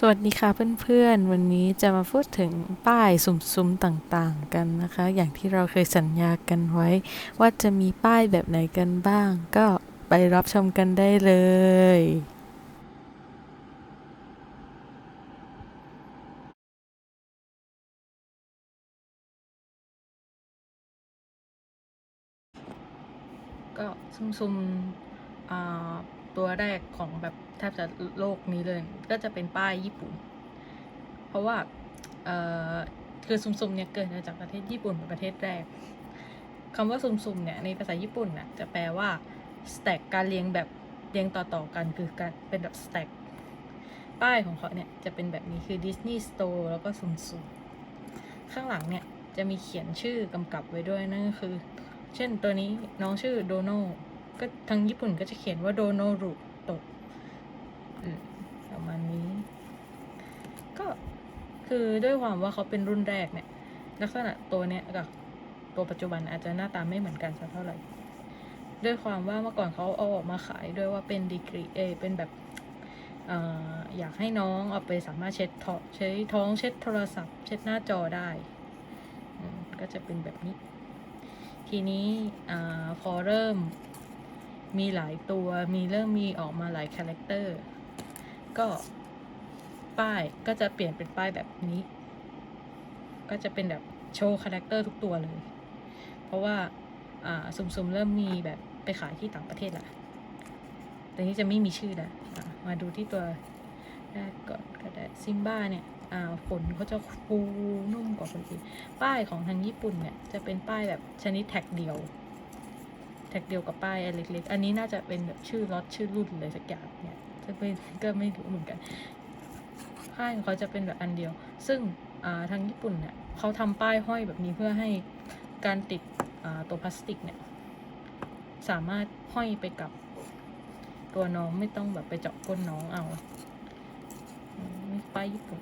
สวัสดีค่ะเพื่อนๆ วันนี้จะมาพูดถึงป้ายซุ้มๆต่างๆกันนะคะ อย่างที่เราเคยสัญญากันไว้ ว่าจะมีป้ายแบบไหนกันบ้าง ก็ไปรับชมกันได้เลยก็ซุ่มๆอ่า ตัวแรกของแบบแทบจะโลกนี้เลย ก็จะเป็นป้ายญี่ปุ่น เพราะว่าเออคือซุมๆเนี่ยเกิดมาจากประเทศญี่ปุ่นเป็นประเทศแรกคำว่าซุ่มๆเนี่ยในภาษาญี่ปุ่นน่ะจะแปลว่า stack การเรียงแบบเรียงต่อๆกันคือการเป็นแบบ stack ป้ายของเขาเนี่ยจะเป็นแบบนี้คือ Disney Store แล้วก็ซุ่มๆข้างหลังเนี่ยจะมีเขียนชื่อกำกับไว้ด้วยนั่นก็คือ เช่นตัวนี้น้องชื่อโดโน ก็ทางญี่ปุ่นก็จะเขียนว่าโดโนรุโตะประมาณนี้ ก็คือด้วยความว่าเขาเป็นรุ่นแรกเนี่ย ลักษณะตัวเนี้ยกับตัวปัจจุบันอาจจะหน้าตาไม่เหมือนกันสักเท่าไหร่ ด้วยความว่าเมื่อก่อนเขาเอาออกมาขายด้วยว่าเป็นดีกรีเอเป็นแบบออยากให้น้องเอาไปสามารถเช็ดท้องใช้ท้องเช็ดโทรศัพท์ เช็ดหน้าจอได้ก็จะเป็นแบบนี้ ทีนี้อพอเริ่ม มีหลายตัวมีเริ่มมีออกมาหลายคาแรคเตอร์ก็ป้ายก็จะเปลี่ยนเป็นป้ายแบบนี้ ก็จะเป็นแบบโชว์คาแรคเตอร์ทุกตัวเลย เพราะว่าอ่าซุมๆเริ่มมีแบบไปขายที่ต่างประเทศละแต่นี้จะไม่มีชื่อละมาดูที่ตัวแรกก่อนก็ได้ซิมบ้าเนี่ยอ่าขนเขาจะฟูนุ่มกว่าคนอื่นป้ายของทางญี่ปุ่นเนี่ยจะเป็นป้ายแบบชนิดแท็กเดียว แท็กเดียวกับป้ายอันเล็กๆ อันนี้น่าจะเป็นแบบชื่อรถชื่อรุ่นเลยสักอย่างเนี่ยจะเป็นก็ไม่รู้เหมือนกันป้ายของเขาจะเป็นแบบอันเดียว ซึ่งทางญี่ปุ่นเนี่ยเขาทำป้ายห้อยแบบนี้เพื่อให้การติดตัวพลาสติกเนี่ยสามารถห้อยไปกับตัวน้องไม่ต้องแบบไปเจาะก้นน้องเอาอืมนี่ป้ายญี่ปุ่น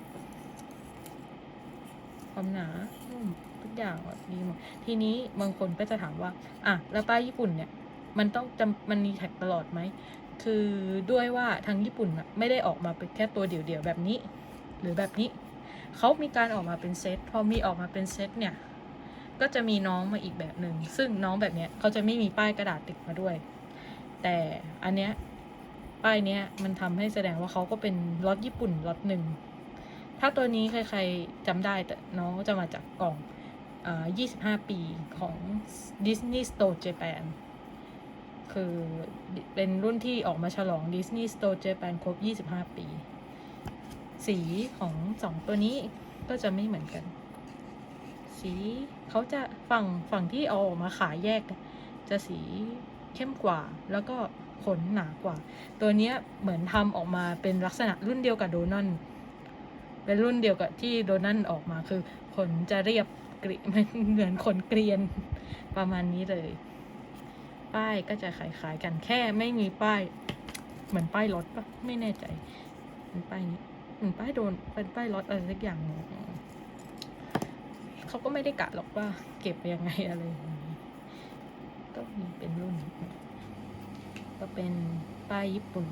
ความหนานุ่ม ทุกอย่างแบบดีหมดทีนี้บางคนก็จะถามว่า อะแล้วป้ายญี่ปุ่นเนี่ย มันต้องจำมันมีแท็กตลอดไหมคือด้วยว่าทางญี่ปุ่นอะไม่ได้ออกมาเป็นแค่ตัวเดี่ยวๆแบบนี้ หรือแบบนี้เขามีการออกมาเป็นเซตพอมีออกมาเป็นเซตเนี่ย ก็จะมีน้องมาอีกแบบหนึ่งซึ่งน้องแบบเนี้ยเขาจะไม่มีป้ายกระดาษติดมาด้วย แต่อันเนี้ยป้ายเนี้ยมันทำให้แสดงว่าเขาก็เป็นล็อตญี่ปุ่นล็อตหนึ่งถ้าตัวนี้ใครๆจำได้แต่น้องจะมาจากกล่อง 25 ปีของ Disney Store Japan คือเป็นรุ่นที่ออกมาฉลอง Disney Store Japan ครบ 25 ปี สีของสองตัวนี้ก็จะไม่เหมือนกัน สีเขาจะฝั่งฝั่งที่เอาออกมาขายแยก จะสีเข้มกว่าแล้วก็ขนหนากว่า ตัวนี้เหมือนทำออกมาเป็นลักษณะรุ่นเดียวกับโดนัลเป็นรุ่นเดียวกับที่โดนัลออกมาคือขนจะเรียบ กริมันเหมือนขนเกรียนประมาณนี้เลย ป้ายก็จะคล้ายๆกันแค่ไม่มีป้าย เหมือนป้ายรถปะไม่แน่ใจเป็นป้ายนี้เหมือนป้ายโดนเป็นป้ายรถอะไรสักอย่างเขาก็ไม่ได้กะหรอกว่า เก็บยังไงอะไรก็มีเป็นรุ่น ก็เป็นป้ายญี่ปุ่น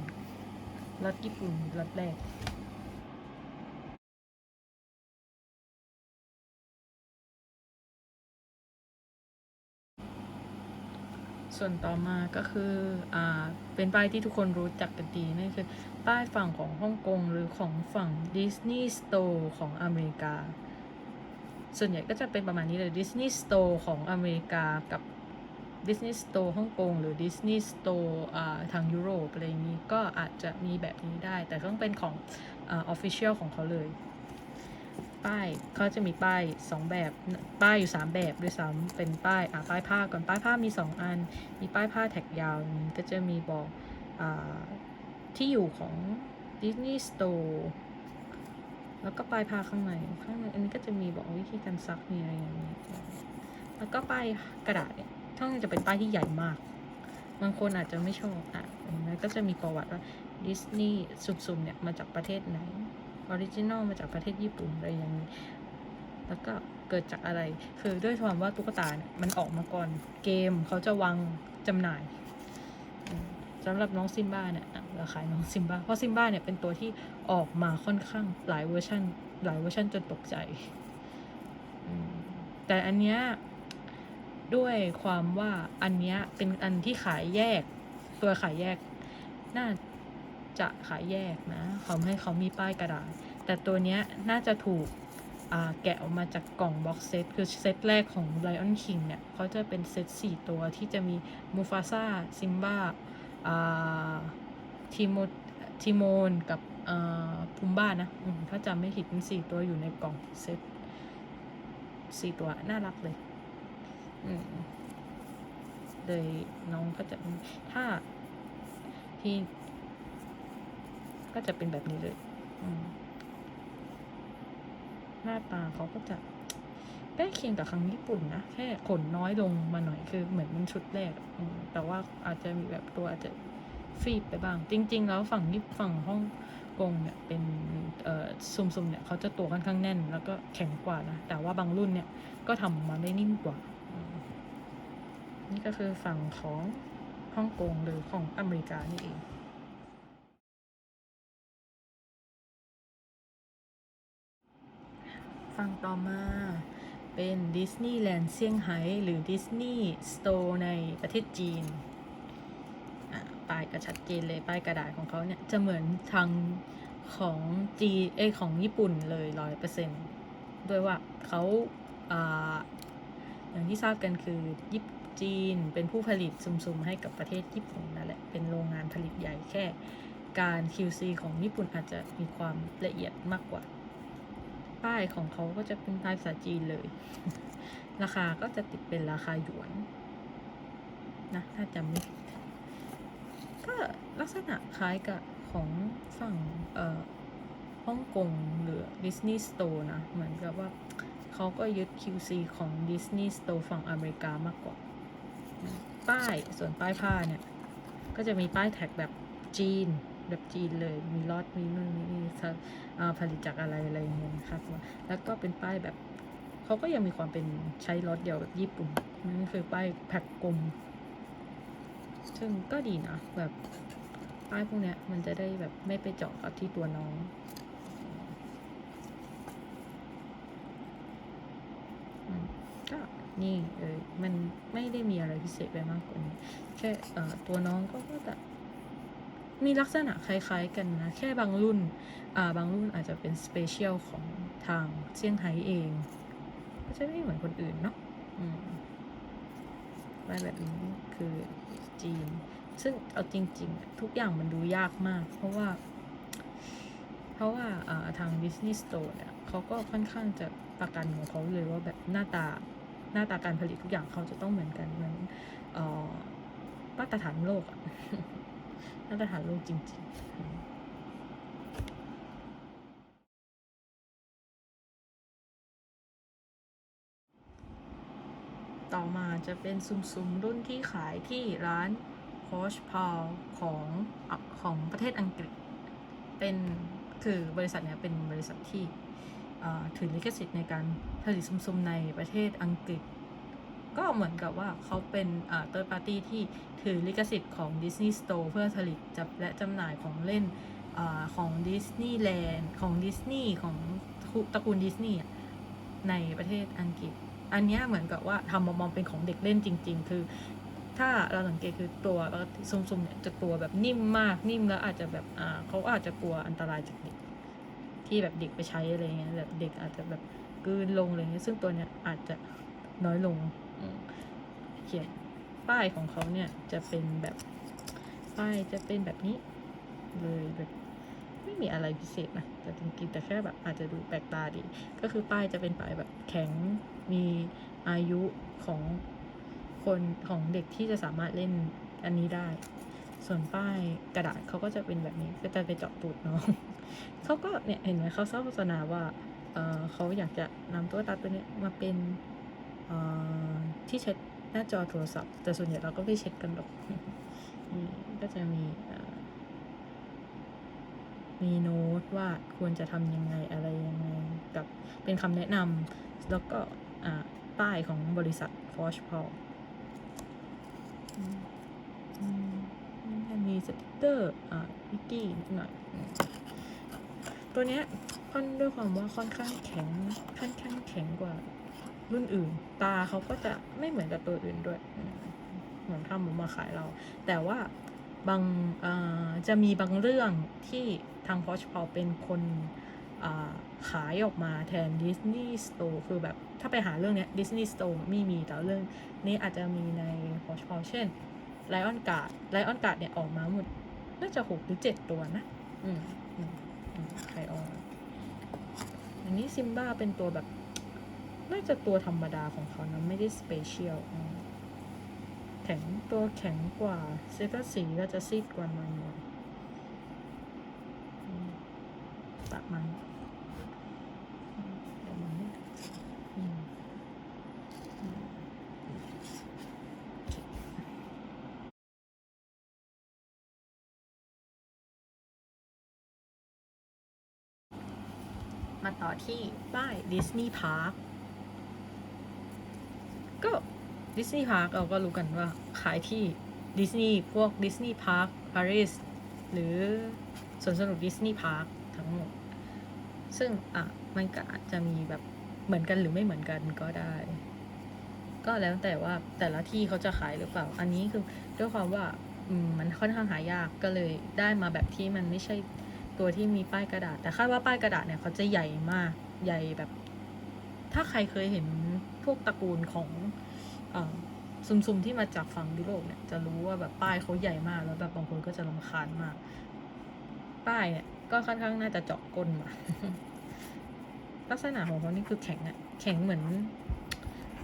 รถญี่ปุ่นรถแรก ส่วนต่อมาก็คืออ่าเป็นป้ายที่ทุกคนรู้จักกันดีนั่นคือป้ายฝั่งของฮ่องกงหรือของฝั่งดิสนีย์สโตร์ของอเมริกา ส่วนใหญ่ก็จะเป็นประมาณนี้เลยดิสนีย์สโตร์ของอเมริกากับดิสนีย์สโตร์ฮ่องกงหรือดิสนีย์สโตร์ทางยุโรปอะไรอย่างนี้ก็อาจจะมีแบบนี้ได้ แต่ต้องเป็นของออฟฟิเชียลของเขาเลย ป้ายเขาจะมีป้ายสองแบบป้ายอยู่สามแบบด้วยซ้ำเป็นป้ายอ่าป้ายผ้าก่อนป้ายผ้ามีสองอัน มีป้ายผ้าแท็กยาวนี้ก็จะมีบอกอาที่อยู่ของ Disney Store แล้วก็ป้ายผ้าข้างในข้างในอันนี้ก็จะมีบอกวิธีการซักมีอะไรอย่างนี้แล้วก็ป้ายกระดาษเนี่ยท่างจะเป็นป้ายที่ใหญ่มาก บางคนอาจจะไม่ชอบอะเห็นไหมก็จะมีประวัติว่าดิสนีย์สุ่มๆเนี่ยมาจากประเทศไหน ออริจินอลมาจากประเทศญี่ปุ่นอะไรอย่างนี้ แล้วก็เกิดจากอะไร คือด้วยความว่าตุ๊กตาเนี่ยมันออกมาก่อนเกมเขาจะวางจำหน่ายสำหรับน้องซิมบ้าเนี่ยเราขายน้องซิมบ้าเพราะซิมบ้าเนี่ยเป็นตัวที่ออกมาค่อนข้างหลายเวอร์ชันหลายเวอร์ชันจนตกใจ แต่อันเนี้ยด้วยความว่าอันเนี้ยเป็นอันที่ขายแยก ตัวขายแยก น่า จะขายแยกนะเขาให้เขามีป้ายกระดาษ แต่ตัวนี้น่าจะถูกแกะออกมาจากกล่องบ็อกเซตคือเซตแรกของ Lion King เนี่ยเขาจะเป็นเซตสี่ตัวที่จะมีมูฟาซาซิมบ้าทีโมทีโมนกับพุมบ้านะถ้าจำไม่ผิดเป็นสี่ตัวอยู่ในกล่องเซตสี่ตัว น่ารักเลยเลยน้องก็จะถ้าที่ ก็จะเป็นแบบนี้เลยหน้าตาเขาก็จะใกล้เคียงกับครั้งญี่ปุ่นนะแค่ขนน้อยลงมาหน่อยคือเหมือนมันชุดแรกแต่ว่าอาจจะมีแบบตัวอาจจะฟีบไปบ้าง จริง ๆ แล้วฝั่งญี่ฝั่งฮ่องกงเนี่ยเป็นเอ่อซุมๆเนี่ยเขาจะตัวค่อนข้างแน่น แล้วก็แข็งกว่านะ แต่ว่าบางรุ่นเนี่ยก็ทำมาได้นิ่มกว่า นี่ก็คือฝั่งของฮ่องกงหรือของอเมริกานี่เอง ฝั่งต่อมาเป็นดิสนีย์แลนด์เซี่ยงไฮ้หรือดิสนีย์สโตร์ในประเทศจีนป้ายก็ชัดเจนเลยป้ายกระดาษของเขาเนี่ย จะเหมือนทางของจีเอของญี่ปุ่นเลยร้อยเปอร์เซ็นต์ด้วยว่าเขาอาอย่างที่ทราบกันคือญี่ปุ่นจีนเป็นผู้ผลิตซุ่มๆ ให้กับประเทศญี่ปุ่นนั่นแหละ เป็นโรงงานผลิตใหญ่แค่ การ QC ของญี่ปุ่นอาจจะมีความละเอียดมากกว่า ป้ายของเขาก็จะเป็นป้ายภาษาจีนเลย ราคาก็จะติดเป็นราคาหยวนนะถ้าจำไม่ผิดก็ลักษณะคล้ายกับของฝั่งเอ่อฮ่องกงหรือดิสนีย์สโตร์นะ เหมือนกับว่าเขาก็ยึด QC ของ Disney Store ฝั่งอเมริกามากกว่า ป้ายส่วนป้ายผ้าเนี่ย ก็จะมีป้ายแท็กแบบจีน แบบจีนเลย มีล็อตมีนู่นมีนี่ผลิตจากอะไรอะไรเงี้ยนะครับแล้วก็เป็นป้ายแบบเขาก็ยังมีความเป็นใช้ล็อตเดียวกับญี่ปุ่นนั่นคือป้ายแพ็กกลม ซึ่งก็ดีนะ แบบป้ายพวกเนี้ยมันจะได้แบบไม่ไปเจาะกับที่ตัวน้องก็นี่เออมันไม่ได้มีอะไรพิเศษไปมากกว่านี้แค่ตัวน้องก็ก็จะ มีลักษณะคล้ายๆกันนะ แค่บางรุ่นอ่าบางรุ่นอาจจะเป็นสเปเชียลของทางเซี่ยงไฮ้เอง ก็จะไม่เหมือนคนอื่นเนาะอืมป้ายแบบนี้คือจีน ซึ่งเอาจริง ๆ ทุกอย่างมันดูยากมาก เพราะว่า เพราะว่าอ่าทาง Disney Store เนี่ยเขาก็ค่อนข้างจะประกันของเขาเลยว่าแบบหน้าตาหน้าตาการผลิตทุกอย่างเขาจะต้องเหมือนกันเหมือนเอ่อมาตรฐานโลกอะ มาตรฐานโลกจริง ๆต่อมาจะเป็นซุมๆ รุ่นที่ขายที่ร้าน p o s h p a l ของของประเทศอังกฤษ เป็นคือบริษัทเนี้ยเป็นบริษัทที่ถือลิขสิทธิ์ในการผลิตซุมๆ ในประเทศอังกฤษ ก็เหมือนกับว่าเขาเป็นอ่า third party ที่ถือลิขสิทธิ์ของ Disney Store เพื่อผลิตจับและจำหน่ายของเล่นอของ Disneyland ของ Disney ของตระกูลดิสนีย์ในประเทศอังกฤษ อันนี้เหมือนกับว่าทำมามองเป็นของเด็กเล่นจริง ๆ คือ ถ้าเราสังเกตคือตัวซุ่มๆเนี่ยจะตัวแบบนิ่มมากนิ่มแล้วอาจจะแบบอ่าเขาอาจจะกลัวอันตรายจากเด็กที่แบบเด็กไปใช้อะไรเงี้ยแบบเด็กอาจจะแบบกืนลงอะไรเงี้ยซึ่งตัวเนี้ยอาจจะน้อยลง เขียนป้ายของเขาเนี่ยจะเป็นแบบป้ายจะเป็นแบบนี้เลยแบบไม่มีอะไรพิเศษนะแต่จริงๆแต่แค่แบบอาจจะดูแปลกตาดี ก็คือป้ายจะเป็นป้ายแบบแข็งมีอายุของคนของเด็กที่จะสามารถเล่นอันนี้ได้ ส่วนป้ายกระดาษเขาก็จะเป็นแบบนี้ก็จะไปเจาะตูดน้องเขาก็เนี่ยเห็นไหมเขาเศร้าโฆษณาว่าเออเขาอยากจะนำตัวตัดตัวเนี้ยมาเป็น ที่เช็ดหน้าจอโทรศัพท์ แต่ส่วนใหญ่เราก็ไม่เช็ดกันหรอกก็จะมีมีโน้ตว่าควรจะทำยังไงอะไรยังไง กับเป็นคำแนะนำแล้วก็อ่าป้ายของบริษัท f o r g e p a l มีสติกเกอร์อ่าวิกกี้หน่อย ตัวเนี้ยค่อนด้วยความว่าค่อนข้างแข็งค่อนข้างแข็งกว่า รุ่นอื่น ตาเขาก็จะไม่เหมือนกับตัวอื่นด้วย เหมือนทำมาขายเรา แต่ว่าบางจะมีบางเรื่องที่ทางพอชพอเป็นคนขายออกมาแทน Disney Store คือแบบถ้าไปหาเรื่องเนี้ย Disney Store ไม่มีแต่เรื่องนี้อาจจะมีในพอชพอเช่นไลออนการ์ดไลออนการ์ดเนี่ยออกมาหมดน่าจะหกหรือเจ็ดตัวนะ อืมไคออนอันนี้ซิมบ้าเป็นตัวแบบ น่าจะตัวธรรมดาของเขานะไม่ได้สเปเชียลแข็งตัวแข็งกว่าเซตสีก็จะซีดกว่าหน่อยหน่อยอืมประมาณประมาณนี้อืมอืมมาต่อที่ป้ายดิสนีย์พาร์ค ก็ดิสนีย์พาร์คเราก็รู้กันว่าขายที่ดิสนีย์พวกดิสนีย์พาร์คปารีสหรือสวนสนุกดิสนีย์พาร์คทั้งหมด ซึ่งอะมันก็อาจจะมีแบบเหมือนกันหรือไม่เหมือนกันก็ได้ ก็แล้วแต่ว่าแต่ละที่เขาจะขายหรือเปล่า อันนี้คือด้วยความว่ามันค่อนข้างหายากก็เลยได้มาแบบที่มันไม่ใช่ตัวที่มีป้ายกระดาษ แต่คาดว่าป้ายกระดาษเนี่ยเขาจะใหญ่มากใหญ่แบบ ถ้าใครเคยเห็นพวกตระกูลของอซุ่มๆที่มาจากฝั่งยุโรปเนี่ยจะรู้ว่าแบบป้ายเขาใหญ่มากแล้วแบบบางคนก็จะรำคาญมาก ป้ายเนี่ยก็ค่อนข้างน่าจะเจาะก้นมาลักษณะของเขานี่คือแข็งอะแข็งเหมือน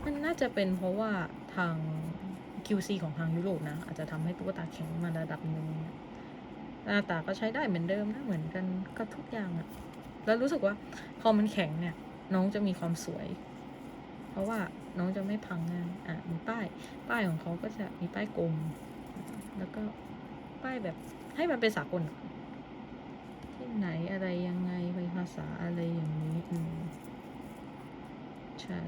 มันน่าจะเป็นเพราะว่าทาง QC ของทางยุโรปนะ อาจจะทำให้ตุ๊กตาแข็งมาระดับหนึ่งหน้าตาก็ใช้ได้เหมือนเดิมนะเหมือนกันก็ทุกอย่างอะแล้วรู้สึกว่าพอมันแข็งเนี่ย น้องจะมีความสวย เพราะว่าน้องจะไม่พังง่ายอะมีป้าย ป้ายของเขาก็จะมีป้ายกลม แล้วก็ป้ายแบบให้มันเป็นสากลที่ไหนอะไรยังไงไปภาษาอะไรอย่างนี้อืมใช่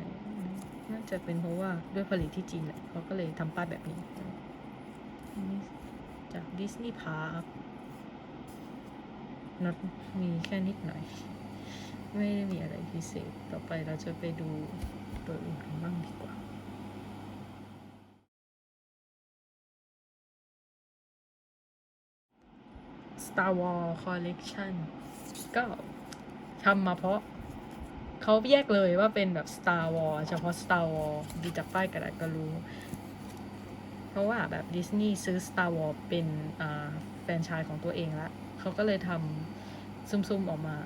น่าจะเป็นเพราะว่าด้วยผลิตที่จีนแหละเขาก็เลยทำป้ายแบบนี้จากดิสนีย์พาร์คนมีแค่นิดหน่อย ไม่ได้มีอะไรพิเศษ ต่อไปเราจะไปดูตัวอื่นกันบ้างดีกว่า Star Wars Collection ก็ทำมาเพราะเขาแยกเลยว่าเป็นแบบ Star Wars เฉพาะ Star Wars ดูจากป้ายกระดาษก็รู้ เพราะว่าแบบดิสนีย์ซื้อ Star Wars เป็นแฟรนไชายของตัวเองละเขาก็เลยทำซุ่มๆออกมา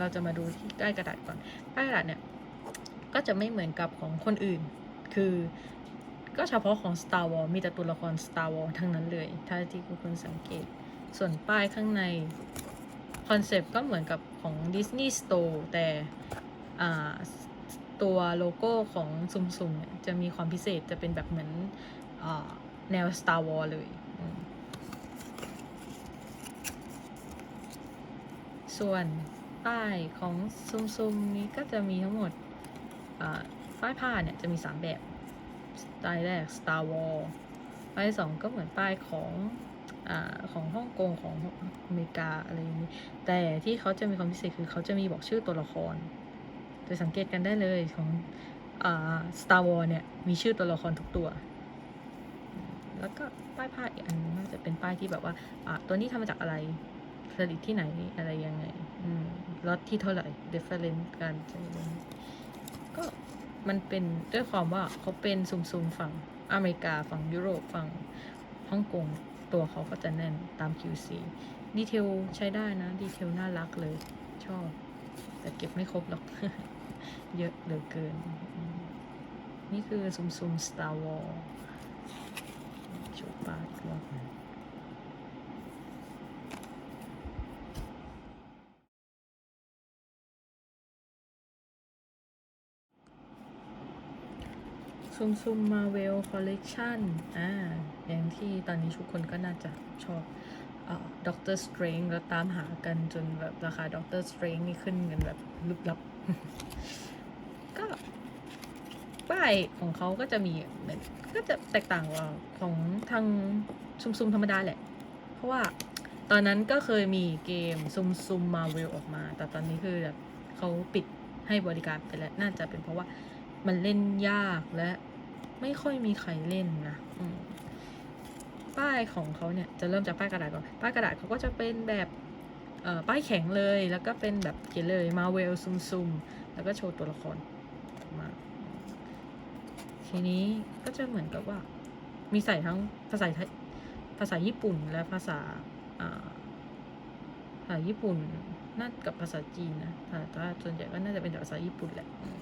เราจะมาดูที่ใกล้กระดาษก่อนป้ายกระดาษเนี่ยก็จะไม่เหมือนกับของคนอื่น คือก็เฉพาะของ Star Wars มีแต่ตัวละคร Star Wars ทั้งนั้นเลย ถ้าที่คุณสังเกต ส่วนป้ายข้างในคอนเซปต์ก็เหมือนกับของ Disney Store แต่ตัวโลโก้ของซุมๆเนี่ยจะมีความพิเศษจะเป็นแบบเหมือนอแนว Star Wars เลย ส่วน ป้ายของซุมๆนี้ก็จะมีทั้งหมดป้ายผ้าเนี่ยจะมี 3 แบบป้ายแรก Star Wars ป้ายสองก็เหมือนป้ายของอของฮ่องกงของอเมริกาอะไรอย่างนี้ แต่ที่เขาจะมีความพิเศษคือเขาจะมีบอกชื่อตัวละครจะสังเกตกันได้เลยของอ Star Wars เนี่ยมีชื่อตัวละครทุกตัว แล้วก็ป้ายผ้าอีกอันน่าจะเป็นป้ายที่แบบว่าอ่าตัวนี้ทำมาจากอะไรผลิตที่ไหนอะไรยังไง อืม ล็อตที่เท่าไหร่ difference การใช้ก็มันเป็นด้วยความว่าเขาเป็นซุมๆฝั่งอเมริกาฝั่งยุโรปฝั่งฮ่องกงตัวเขาก็จะแน่นตาม QC ดีเทลใช้ได้นะ ดีเทลน่ารักเลย ชอบ แต่เก็บไม่ครบหรอก เยอะเหลือเกิน นี่คือซุมซุม Star Wars ชว์ปาดรอบนั้น ซุมซุมมาเวลคอลเลกชันอ่าอย่างที่ตอนนี้ทุกคนก็น่าจะชอบด็อกเตอร์สเตรนแล้วตามหากันจนแบบราคาด็อกเตอร์สเตรนนี่ขึ้นกันแบบลึกลับ ก็ป้ายของเขาก็จะมีเหมือนก็จะแตกต่างว่าของทางซุมๆธรรมดาแหละ เพราะว่าตอนนั้นก็เคยมีเกมซุมซุมมาเวลออกมา แต่ตอนนี้คือแบบเขาปิดให้บริการไปแล้ว น่าจะเป็นเพราะว่ามันเล่นยากและ ไม่ค่อยมีใครเล่นนะอืมป้ายของเขาเนี่ยจะเริ่มจากป้ายกระดาษก่อน ป้ายกระดาษเขาก็จะเป็นแบบเอ่อป้ายแข็งเลย แล้วก็เป็นแบบเขียนเลยมาเวลซุมซุมแล้วก็โชว์ตัวละครออกมาทีนี้ก็จะเหมือนกับว่า มีใส่ทั้งภาษาไทยภาษาญี่ปุ่นและภาษาอ่าภาษาญี่ปุ่นน่ากับภาษาจีนนะแต่ถ้าส่วนใหญ่ก็น่าจะเป็นภาษาญี่ปุ่นแหละอืม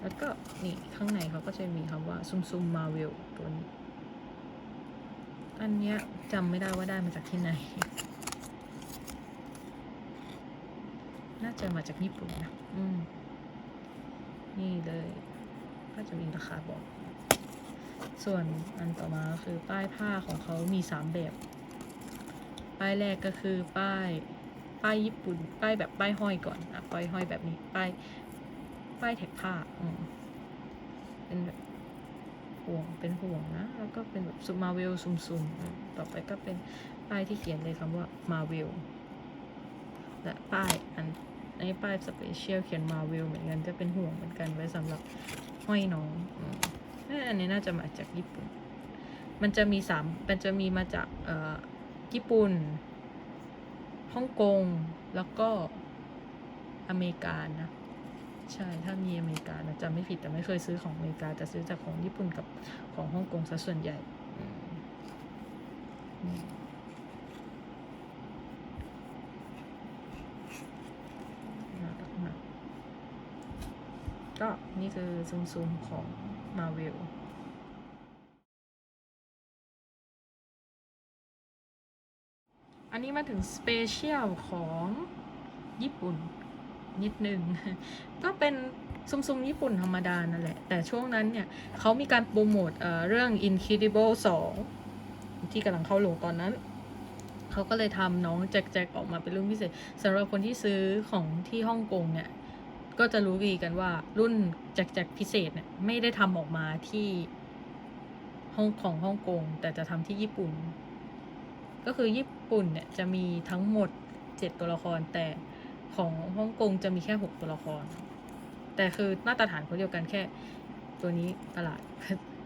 แล้วก็นี่ข้างในเขาก็จะมีคำว่าซุมซุมมาเวลตัวนี้ อันเนี้ยจำไม่ได้ว่าได้มาจากที่ไหน น่าจะมาจากญี่ปุ่นนะอืมนี่เลย ก็จะมีราคาบอก ส่วนอันต่อมาคือป้ายผ้าของเขามีสามแบบ ป้ายแรกก็คือป้ายป้ายญี่ปุ่น ป้ายแบบป้ายห้อยก่อนอะป้ายห้อยแบบนี้ ป้าย ป้ายแท็กผ้าอืมเป็นแบบห่วงเป็นห่วงนะ แล้วก็เป็นแบบซูมาเวลซุมซุมอืมต่อไปก็เป็นป้ายที่เขียนเลยคำว่ามาเวลและป้ายอันในป้ายสเปเชียลเขียนมาเวลเหมือนกันจะเป็นห่วงเหมือนกันไว้สำหรับห้อยน้องนี่อันนี้น่าจะมาจากญี่ปุ่น มันจะมีสามมันจะมีมาจากเอ่อญี่ปุ่นฮ่องกงแล้วก็อเมริกานะ ใช่ถ้ามีอเมริกานะจำไม่ผิดแต่ไม่เคยซื้อของอเมริกาแต่ซื้อจากของญี่ปุ่นกับของฮ่องกงซะส่วนใหญ่ก็นี่คือซูมๆของมาเวลอันนี้มาถึงสเปเชียลของญี่ปุ่น นิดนึง ก็เป็นซุมๆญี่ปุ่นธรรมดานั่นแหละ แต่ช่วงนั้นเนี่ยเขามีการโปรโมทเอ่อเรื่อง Incredible 2 ที่กำลังเข้าโรงตอนนั้น เขาก็เลยทำน้องแจ็คๆออกมาเป็นรุ่นพิเศษสำหรับคนที่ซื้อของที่ฮ่องกงเนี่ย ก็จะรู้ดีกันว่ารุ่นแจ็คๆพิเศษเนี่ยไม่ได้ทำออกมาที่ฮ่องของฮ่องกง แต่จะทำที่ญี่ปุ่น ก็คือญี่ปุ่นเนี่ยจะมีทั้งหมดเจ็ดตัวละครแต่ ของฮ่องกงจะมีแค่หกตัวละคร แต่คือมาตรฐานเขาเดียวกันแค่ ตัวนี้ประหลาด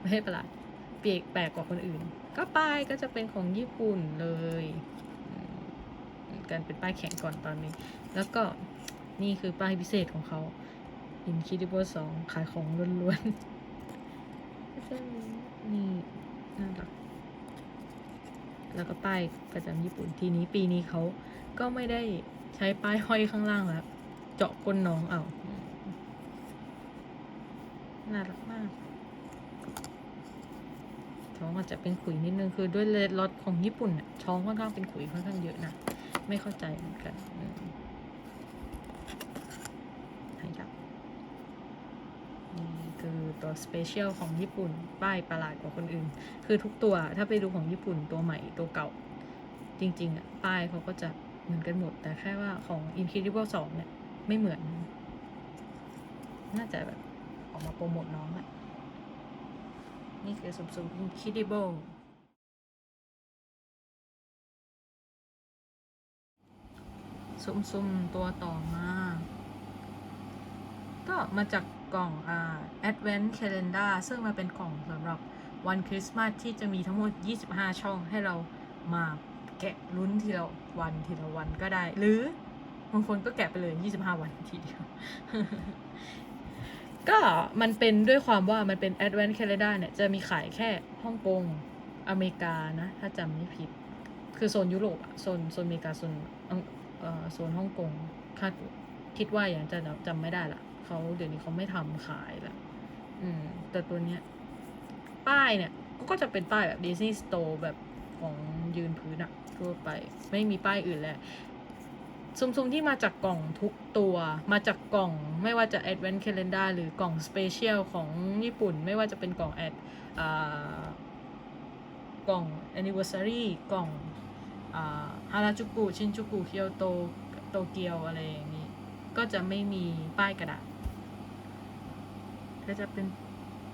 ไม่ให้ประหลาดเปียกแปลกกว่าคนอื่น ก็ป้ายก็จะเป็นของญี่ปุ่นเลยกันเป็นป้ายแข็งก่อนตอนนี้ แล้วก็นี่คือป้ายพิเศษของเขา Incredible 2ขายของล้วนๆก็จะมีนี่น่ารักแล้วก็ป้ายประจำญี่ปุ่นทีนี้ปีนี้เขาก็ไม่ได้ ใช้ป้ายห้อยข้างล่างแล้ว เจาะก้นน้องเอา น่ารักมากท้องอาจจะเป็นขุยนิดนึงคือด้วยเลดล็อตของญี่ปุ่นน่ะท้องค่อนข้างเป็นขุยค่อนข้างเยอะนะ ไม่เข้าใจเหมือนกันให้ดับนี่คือตัวสเปเชียลของญี่ปุ่น ป้ายประหลาดกว่าคนอื่น คือทุกตัวถ้าไปดูของญี่ปุ่นตัวใหม่ตัวเก่า จริง ๆอะป้ายเขาก็จะ เหมือนกันหมด แต่แค่ว่าของ Incredible 2 เนี่ย ไม่เหมือน น่าจะแบบออกมาโปรโมทน้องอะนี่คือสุ่มๆ Incredible สุ่มๆ ตัวต่อมา ก็มาจากกล่องอ่า Advent Calendar ซึ่งมันเป็นกล่องสำหรับวันคริสต์มาสที่จะมีทั้งหมด 25 ช่องให้เรามา แกะลุ้นทีละวันทีละวันก็ได้ หรือบางคนก็แกะไปเลย 25 วันทีเดียว ก็มันเป็นด้วยความว่ามันเป็น Advent Calendar เนี่ย จะมีขายแค่ฮ่องกงอเมริกานะ ถ้าจำไม่ผิด คือโซนยุโรปโซนโซนอเมริกาโซนโซนฮ่องกงคาดคิดว่าอย่างจะจำไม่ได้ละเขาเดี๋ยวนี้เขาไม่ทำขายละอืม แต่ตัวเนี้ย ป้ายเนี่ย ก็จะเป็นป้ายแบบ Disney Store แบบ ของยืนพื้นอะทั่วไป ไม่มีป้ายอื่นแล้วซุ้มๆที่มาจากกล่องทุกตัวมาจากกล่องไม่ว่าจะ Advent Calendar หรือกล่อง Special ของญี่ปุ่น ไม่ว่าจะเป็นกล่องแอดกล่อง Anniversary กล่องฮาราจูกุชินจูกุเคียวโตโตเกียวอะไรอย่างนี้ ก็จะไม่มีป้ายกระดาษก็จะเป็น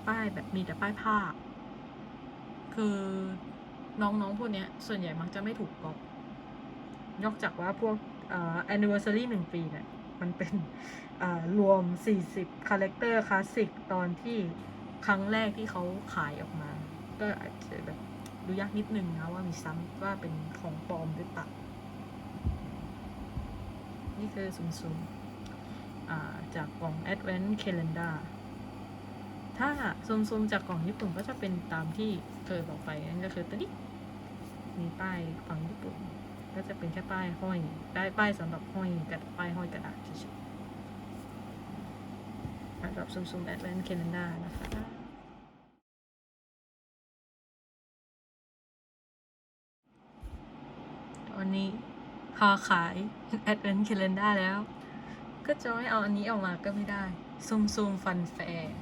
ป้ายแบบมีแต่ป้ายผ้า คือ น้องๆพวกเนี้ย ส่วนใหญ่มักจะไม่ถูกก๊อปนอกจากว่าพวกเอ่อ anniversary หนึ่งปีเนี่ย มันเป็นเอ่อรวม 40 คาแรคเตอร์คลาสสิกตอนที่ครั้งแรกที่เขาขายออกมา ก็อาจจะแบบดูยากนิดนึงนะว่ามีซ้ำว่าเป็นของปลอมหรือเปล่านี่คือซุมซุมจากกล่อง Advent Calendar ถ้าซุมซุมจากกล่องญี่ปุ่นก็จะเป็นตามที่เคยบอกไปนั่นก็คือตัวนี้ มีป้ายฝั่งญี่ปุ่น ก็จะเป็นแค่ป้ายห้อยได้ป้ายสำหรับห้อยกับป้ายห้อยกระดาษเฉยๆสำหรับซุมซุม Advent Calendar นะคะวันนี้พอขาย Advent Calendar แล้ว ก็จะไม่เอาอันนี้ออกมาก็ไม่ได้ซุมซุมฟันแฟร์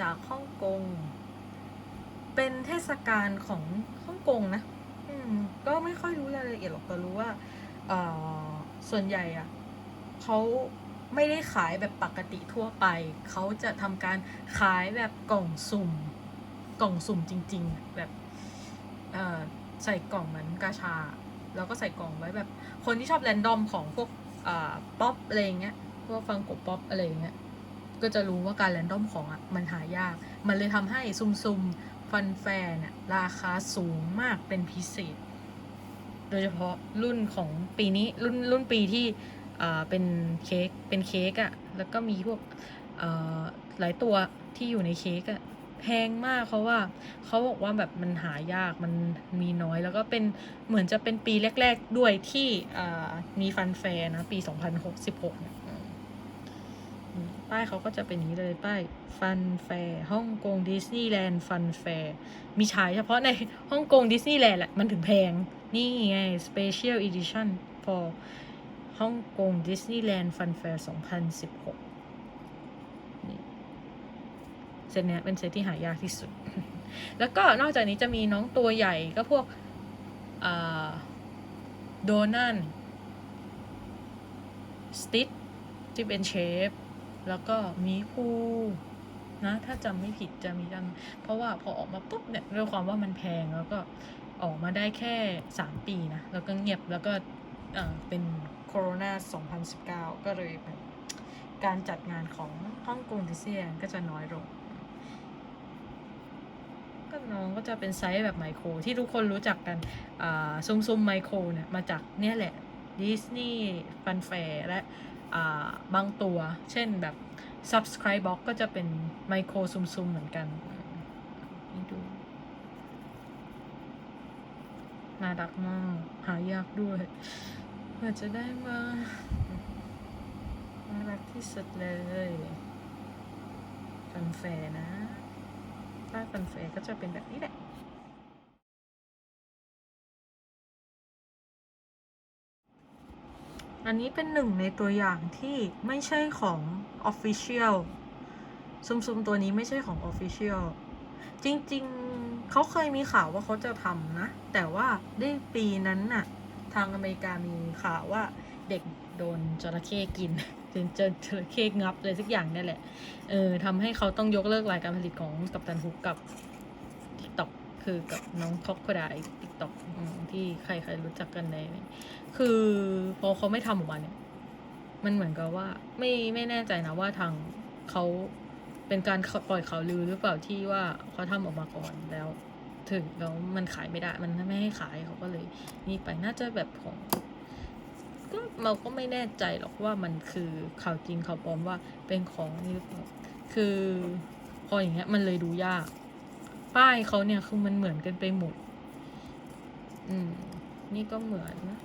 จากฮ่องกงเป็นเทศกาลของฮ่องกงนะ มก็ไม่ค่อยรู้รายละเอียดหรอกแต่รู้ว่าเออส่วนใหญ่อะเขาไม่ได้ขายแบบปกติทั่วไป เขาจะทำการขายแบบกล่องสุ่ม กล่องสุ่มจริง ๆ แบบเออใส่กล่องเหมือนกาชา แล้วก็ใส่กล่องไว้แบบ คนที่ชอบแรนดอมของพวกป๊อปอะไรอย่างเงี้ยพวกฟังกบป๊อปอะไรเงี้ยก็จะรู้ว่าการแรนดอมของอะมันหายาก มันเลยทำให้ซุ่มซุม ฟันแฟร์เนี่ยราคาสูงมากเป็นพิเศษ โดยเฉพาะรุ่นของปีนี้รุ่นรุ่นปีที่เป็นเค้กเป็นเค้กอะ่ะแล้วก็มีพวกหลายตัวที่อยู่ในเค้กอะ่ะแพงมากเพราะว่าเขาบอกว่าแบบมันหายากมันมีน้อยแล้วก็เป็นเหมือนจะเป็นปีแรก ๆด้วยที่มีฟันแฟร์นะปี 2016เนี่ย ป้ายเขาก็จะเป็นนี้เลยป้ายฟันแฟร์ฮ่องกงดิสนีย์แลนด์ฟันแฟร์มีฉายเฉพาะในฮ่องกงดิสนีย์แลนด์แหละมันถึงแพง นี่ไง Special Edition for ฮ่องกงดิสนีย์แลนด์ฟันแฟร์2016นี่เซตเนี้ยเป็นเซตที่หายากที่สุด แล้วก็นอกจากนี้จะมีน้องตัวใหญ่ก็พวกโดนันสติทที่เป็นเชฟ แล้วก็มีพูนะถ้าจำไม่ผิดจะมีดังเพราะว่าพอออกมาปุ๊บเนี่ยด้วยความว่ามันแพงแล้วก็ออกมาได้แค่ 3 ปีนะ แล้วก็เงียบแล้วก็เออเป็นโคโรนา2019 ก็เลยแบบการจัดงานของฮ่องกงดิสนียนก็จะน้อยลงก็น้องก็จะเป็นไซส์แบบไมโคร ที่ทุกคนรู้จักกันอ่าซุ้มซุมไมโครเนี่ย มาจากเนี่ยแหละดิสนีย์ฟันแฟร์และ บางตัว เช่นแบบ Subscribe Box ก็จะเป็นไมโครซุมซุมเหมือนกันนี่ดูน่ารักมาก หายากด้วยเพื่อจะได้มาน่ารักที่สุดเลยฟันแฟนะป้าฟันแฟก็จะเป็นแบบนี้แหละ อันนี้เป็นหนึ่งในตัวอย่างที่ไม่ใช่ของ Official ซุมซุมตัวนี้ไม่ใช่ของ Official จริงๆเขาเคยมีข่าวว่าเขาจะทำนะ แต่ว่าได้ปีนั้นน่ะ ทางอเมริกามีข่าวว่าเด็กโดนจระเข้กินจนเจอจระเข้งับเลยสักอย่างนี่แหละ เออทำให้เขาต้องยกเลิกรายการผลิตของกัปตันฮุกกับ คือกับน้องคอกโคดายติ๊กต็อกที่ใครๆรู้จักกันในนี้คือพอเขาไม่ทำออกมาเนี่ย มันเหมือนกับว่าไม่ไม่แน่ใจนะว่าทางเขาเป็นการปล่อยข่าวลือหรือเปล่าที่ว่าเขาทำออกมาก่อนแล้วถึงแล้วมันขายไม่ได้ มันไม่ให้ขายเขาก็เลย นี่ไปน่าจะแบบของก็เราก็ไม่แน่ใจหรอกว่ามันคือข่าวจริงข่าวปลอมว่าเป็นของนี่หรือเปล่าคือพออย่างเงี้ยมันเลยดูยาก ป้ายเขาเนี่ยคือมันเหมือนกันไปหมด อืม นี่ก็เหมือนนะ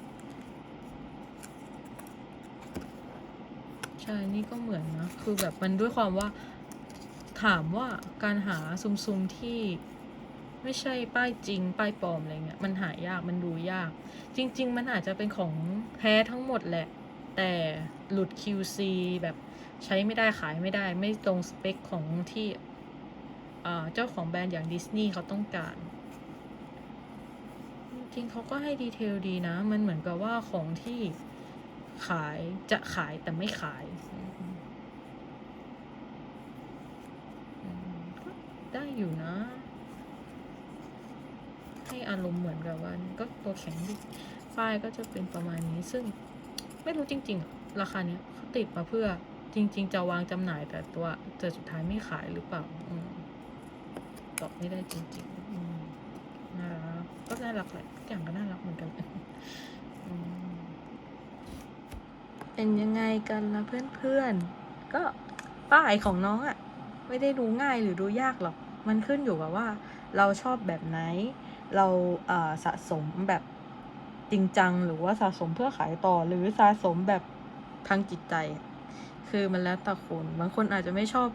ใช่ นี่ก็เหมือนนะ คือแบบมันด้วยความว่า ถามว่าการหาซุมๆที่ไม่ใช่ป้ายจริง ป้ายปลอมอะไรเงี้ย มันหายาก มันดูยาก จริง ๆ มันอาจจะเป็นของแท้ทั้งหมดแหละ แต่หลุด QC แบบใช้ไม่ได้ขายไม่ได้ ไม่ตรงสเปคของที่อ่า เจ้าของแบรนด์อย่างดิสนีย์เขาต้องการ จริงเขาก็ให้ดีเทลดีนะ มันเหมือนกับว่าของที่ขายจะขายแต่ไม่ขายได้อยู่นะ ให้อารมณ์เหมือนกันก็ตัวแข็งดิป้ายก็จะเป็นประมาณนี้ซึ่งไม่รู้จริง ๆ ราคาเนี้ยเขาติดมาเพื่อจริง ๆ จะวางจำหน่ายแต่ตัวแต่สุดท้ายไม่ขายหรือเปล่าอืม ตอบไม่ได้จริงๆน่ารักก็น่ารักแหละทุกอย่างก็น่ารักเหมือนกันเป็นยังไงกันล่ะเพื่อนๆ ก็ป้ายของน้องอะ่ะ ไม่ได้ดูง่ายหรือดูยากหรอก มันขึ้นอยู่กับว่า เราชอบแบบไหน เราเสะสมแบบจริงจังหรือว่าสะสมเพื่อขายต่อหรือสะสมแบบทางจิตใจ คือมันแล้วแต่คน บางคนอาจจะไม่ชอบ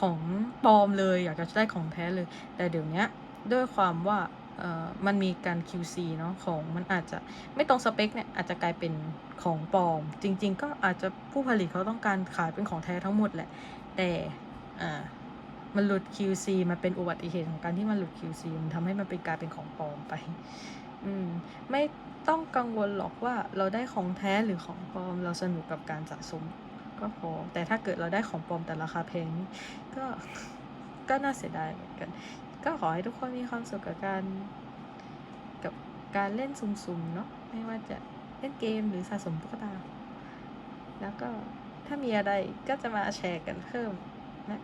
ของปลอมเลยอยากจะได้ของแท้เลย แต่เดี๋ยวนี้ด้วยความว่ามันมีการ QC เนาะของมันอาจจะไม่ตรงสเปคเนี่ยอาจจะกลายเป็นของปลอม จริง ๆ ก็อาจจะผู้ผลิตเขาต้องการขายเป็นของแท้ทั้งหมดแหละ แต่มันหลุด QC มันเป็นอุบัติเหตุของการที่มันหลุด QC มันทำให้มันเป็นกลายเป็นของปลอมไป อืมไม่ต้องกังวลหรอกว่าเราได้ของแท้หรือของปลอมเราสนุกกับการสะสม ก็พอ แต่ถ้าเกิดเราได้ของปลอมแต่ราคาแพงนี่ก็ก็น่าเสียดายเหมือนกัน ก็ขอให้ทุกคนมีความสุขกับการกับการเล่นสุ่มๆเนาะไม่ว่าจะเล่นเกมหรือสะสมตุ๊กตา แล้วก็ถ้ามีอะไรก็จะมาแชร์กันเพิ่มนะ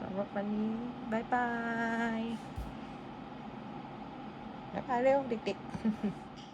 สำหรับวันนี้บายบายบายบายเร็วเด็กๆ